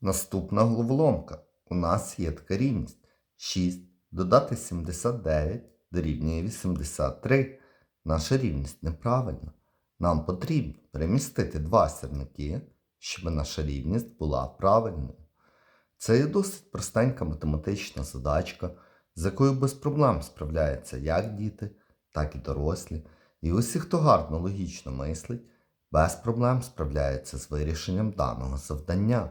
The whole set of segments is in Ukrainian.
Наступна головоломка. У нас є така рівність. 6 додати 79 дорівнює 83. Наша рівність неправильна. Нам потрібно перемістити два сірники, щоб наша рівність була правильною. Це є досить простенька математична задачка, з якою без проблем справляються як діти, так і дорослі. І усі, хто гарно логічно мислить, без проблем справляються з вирішенням даного завдання.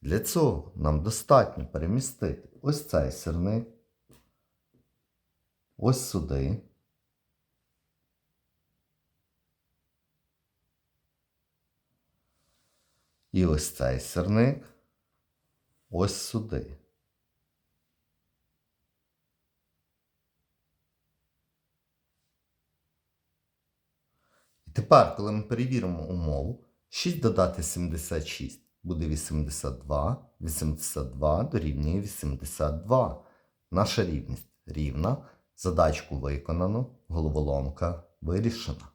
Для цього нам достатньо перемістити ось цей сирник, ось сюди. І ось цей сирник ось сюди. І тепер, коли ми перевіримо умову, 6 додати 76 буде 82, 82 дорівнює 82. Наша рівність рівна, задачку виконано, головоломка вирішена.